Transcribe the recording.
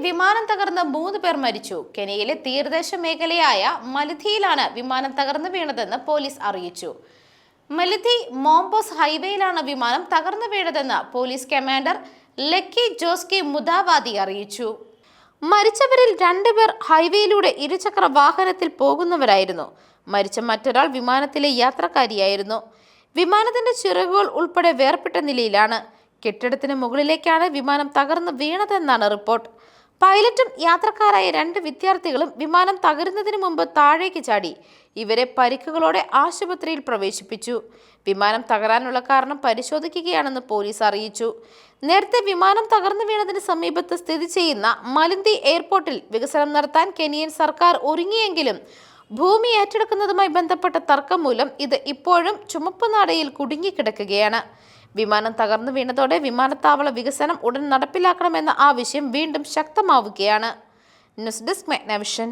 വിമാനം തകർന്ന് മൂന്ന് പേർ മരിച്ചു. കെനിയയിലെ തീരദേശ മേഖലയായ മലിധിയിലാണ് വിമാനം തകർന്നു വീണതെന്ന് പോലീസ് അറിയിച്ചു. മലിധി മോംബോസ് ഹൈവേയിലാണ് വിമാനം തകർന്നു വീണതെന്ന് police commander Lucky Joski Mudavadi അറിയിച്ചു. മരിച്ചവരിൽ രണ്ടുപേർ ഹൈവേയിലൂടെ ഇരുചക്ര വാഹനത്തിൽ പോകുന്നവരായിരുന്നു. മരിച്ച മറ്റൊരാൾ വിമാനത്തിലെ യാത്രക്കാരിയായിരുന്നു. വിമാനത്തിന്റെ ചിറകുകൾ ഉൾപ്പെടെ വേർപെട്ട നിലയിലാണ്. കെട്ടിടത്തിന് മുകളിലേക്കാണ് വിമാനം തകർന്നു വീണതെന്നാണ് റിപ്പോർട്ട്. പൈലറ്റും യാത്രക്കാരായ രണ്ട് വിദ്യാർത്ഥികളും വിമാനം തകരുന്നതിന് മുമ്പ് താഴേക്ക് ചാടി. ഇവരെ പരിക്കുകളോടെ ആശുപത്രിയിൽ പ്രവേശിപ്പിച്ചു. വിമാനം തകരാനുള്ള കാരണം പരിശോധിക്കുകയാണെന്ന് പോലീസ് അറിയിച്ചു. നേരത്തെ വിമാനം തകർന്നു വീണതിന് സമീപത്ത് സ്ഥിതി ചെയ്യുന്ന മലിന്തി എയർപോർട്ടിൽ വികസനം നടത്താൻ കെനിയൻ സർക്കാർ ഒരുങ്ങിയെങ്കിലും ഭൂമി ഏറ്റെടുക്കുന്നതുമായി ബന്ധപ്പെട്ട തർക്കം മൂലം ഇത് ഇപ്പോഴും ചുമപ്പുനാടയിൽ കുടുങ്ങിക്കിടക്കുകയാണ്. വിമാനം തകർന്നു വീണതോടെ വിമാനത്താവള വികസനം ഉടൻ നടപ്പിലാക്കണമെന്ന ആവശ്യം വീണ്ടും ശക്തമാവുകയാണ്. News desk Magnavision.